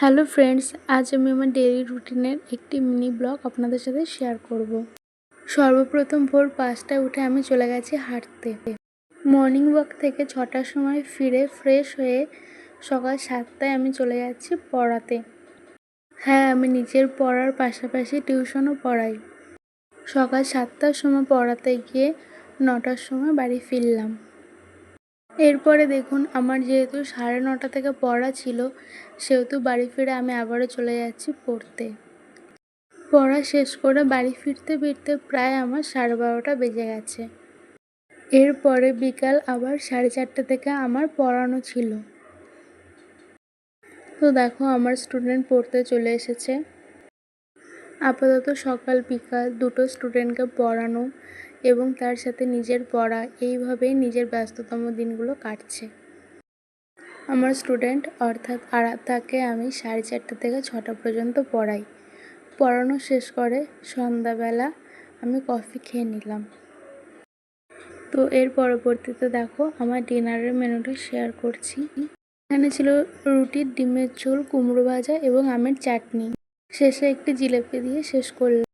Hello friends, আজ আমি আমার ডেইলি রুটিনের একটি মিনি ব্লগ আপনাদের সাথে শেয়ার করব। সর্বপ্রথম ভোর পাঁচটায় উঠে আমি চলে গেছি হাঁটতে। মর্নিং ওয়াক থেকে ছটার সময় ফিরে ফ্রেশ হয়ে সকাল সাতটায় আমি চলে যাচ্ছি পড়াতে। হ্যাঁ আমি নিজের পড়ার পাশাপাশি টিউশনও পড়াই। সকাল সাতটার সময় পড়াতে গিয়ে নটার সময় বাড়ি ফিরলাম। এরপরে দেখুন, আমার যেহেতু সাড়ে নটা থেকে পড়া ছিল, সেহেতু বাড়ি ফিরে আমি আবারও চলে যাচ্ছি পড়তে। পড়া শেষ করে বাড়ি ফিরতে ফিরতে প্রায় আমার সাড়ে বারোটা বেজে গেছে। এরপরে বিকাল আবার সাড়ে চারটে থেকে আমার পড়ানো ছিল। তো দেখো, আমার স্টুডেন্ট পড়তে চলে এসেছে। আপাতত সকাল বিকাল দুটো স্টুডেন্টকে পড়ানো এবং তার সাথে নিজের পড়া, এইভাবেই নিজের ব্যস্ততম দিনগুলো কাটছে। আমার স্টুডেন্ট অর্থাৎ আরাধ্যাকে আমি সাড়ে চারটে থেকে ছটা পর্যন্ত পড়াই। পড়ানো শেষ করে সন্ধ্যাবেলা আমি কফি খেয়ে নিলাম। তো এর পরবর্তীতে দেখো, আমার ডিনারের মেনুটা শেয়ার করছি। এখানে ছিল রুটির ডিমের ঝোল, কুমড়ো ভাজা এবং আমের চাটনি। শেষে একটি জিলেপি দিয়ে শেষ করলাম।